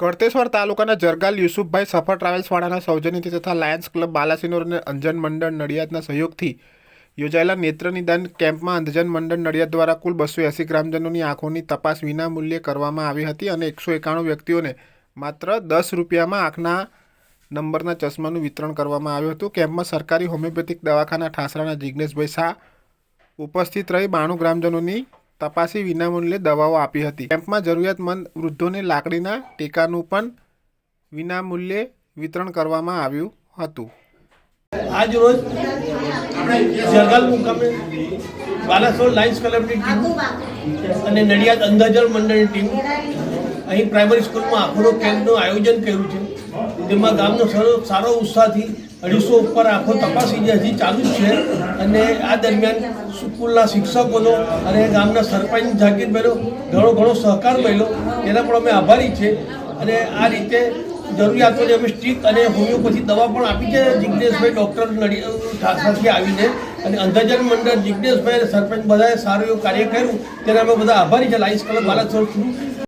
ગળતેશ્વર તાલુકાના જરગાલ યુસુફભાઈ સફર ટ્રાવેલ્સવાળાના સૌજન્યથી તથા લાયન્સ ક્લબ બાલાસિનોર અને અંજન મંડળ નડિયાદના સહયોગથી યોજાયેલા નેત્ર નિદાન કેમ્પમાં અંધજન મંડળ નડિયાદ દ્વારા કુલ બસો એંસી ગ્રામજનોની આંખોની તપાસ વિના મૂલ્યે કરવામાં આવી હતી અને એકસો એકાણું વ્યક્તિઓને માત્ર દસ રૂપિયામાં આંખના નંબરના ચશ્માનું વિતરણ કરવામાં આવ્યું હતું. કેમ્પમાં સરકારી હોમિયોપેથિક દવાખાના ઠાસરાના જિજ્ઞેશભાઈ શાહ ઉપસ્થિત રહી બાણું ગ્રામજનોની તપાસી વિનામૂલ્યે દવાઓ આપી હતી. કેમ્પમાં જરૂરિયાતમંદ વૃદ્ધોને લાકડીના ટેકાનું પણ વિનામૂલ્યે વિતરણ કરવામાં આવ્યું હતું. આજ રોજ જરગાલ મુકામે બાલાસોર લાયન્સ ક્લબની ટીમ અને નડિયાદ અંધાજળ મંડળની ટીમ અહીં પ્રાઇમરી સ્કૂલમાં આખો કેમ્પનું આયોજન કર્યું છે. તેમાં ગામનો સારો સારો ઉત્સાહથી અઢીસો ઉપર આખો તપાસી હજી ચાલુ જ છે. અને આ દરમિયાન સ્કૂલના શિક્ષકોનો અને ગામના સરપંચ જાગીરભાઈનો ઘણો ઘણો સહકાર મળ્યો. એના પણ અમે આભારી છે. અને આ રીતે જરૂરિયાતોને અમે સ્ટીક અને હોમિયોપેથી દવા પણ આપી છે. જિજ્ઞેશભાઈ ડૉક્ટર નડી સાથે આવીને અને અંધજન મંડળ જિજ્ઞેશભાઈ અને સરપંચ બધાએ સારું એવું કાર્ય કર્યું. તેના અમે બધા આભારી છે. Lines colour Balasore